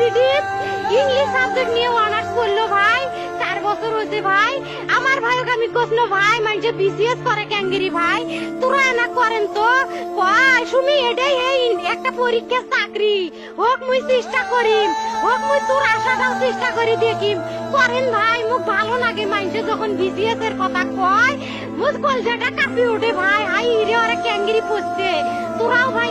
রুকিয়া English subject নিয়ে honours করল ভাই, চার বছর হয়েছে ভাই। আমার ভাইকে আমি কষলো ভাই মানুষে বিসিএস করে ক্যাঙ্গেরি ভাই। তোরা না করেন তো। কয় শুনি এটাই এই একটা পরীক্ষা চাকরি। হোক মুই চেষ্টা করিম, হোক মুই তোর আশাটাও চেষ্টা করি দেখিম। করেন ভাই, মুখ ভালো লাগে মানুষে যখন বিসিএস এর কথা কয়। মুখ কলজাটা কাঁপি ওঠে ভাই। হাই রে ওরা ক্যাঙ্গেরি পড়ছে। তোরাও ভাই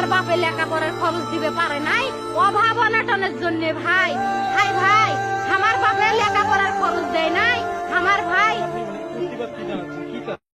আমার বাপে লেখাপড়ার খরচ দিবে পারে নাই? অভাব অনাটনের জন্য ভাই।